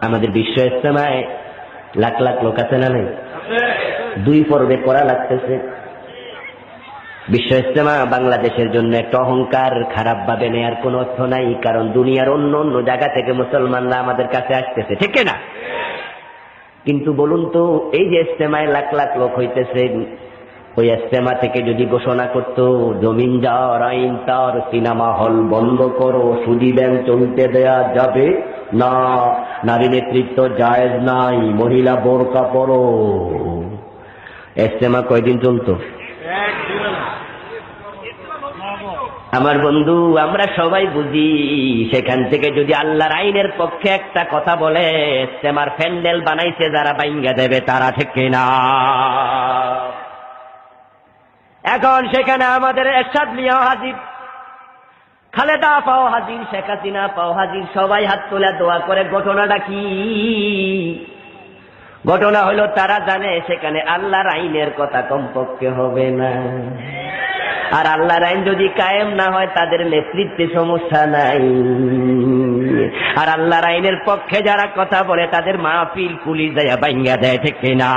আমাদের বিশ্ব ইস্তেমায় লাখ লাখ লোক আছে না নেই? দুই পর্বে করা লাগতেছে। বিশ্ব ইস্তেমা বাংলাদেশের জন্য একটা অহংকার খারাপ ভাবে নেয়ার কোন অর্থ নাই, কারণ দুনিয়ার অন্য অন্য জায়গা থেকে মুসলমানরা আমাদের কাছে আসতেছে, ঠিক না কিন্তু বলুন তো, এই যে ইস্তেমায় লাখ লাখ লোক হইতেছে, ওই ইস্তেমা থেকে যদি ঘোষণা করত, জমিন যাওয়ার আইন, তার সিনেমা হল বন্ধ করো, সুদি ব্যাংক চলতে দেয়া যাবে? না নারী নেতৃত্ব জায়েজ নাই, মহিলা বোরকা পরো। ইস্তেমা কয়দিন চলতো? আমার বন্ধু, আমরা সবাই বুঝি, সেখান থেকে যদি আল্লাহর আইনের পক্ষে একটা কথা বলে ইস্তেমার ফ্যান্ডেল বানাইছে, যারা বাইঙ্গা দেবে, তারা ঠিক না এখন সেখানে আমাদের এরশাদ মিয়া হাজির। খালেদা পাও হাজির, শেখ হাসিনা পাও হাজির, সবাই হাত তোলা দোয়া করে, ঘটনাটা কি? ঘটনা হলো তারা জানে সেখানে আল্লাহর আইনের কথা কমপক্ষে হবে না। আর আল্লাহর আইন যদি কায়েম না হয়, তাদের নেতৃত্বে সমস্যা নাই। আর আল্লাহর আইনের পক্ষে যারা কথা বলে, তাদের মাহফিল পুলিশ দেয়া বাইঙ্গা দেয়, ঠিক না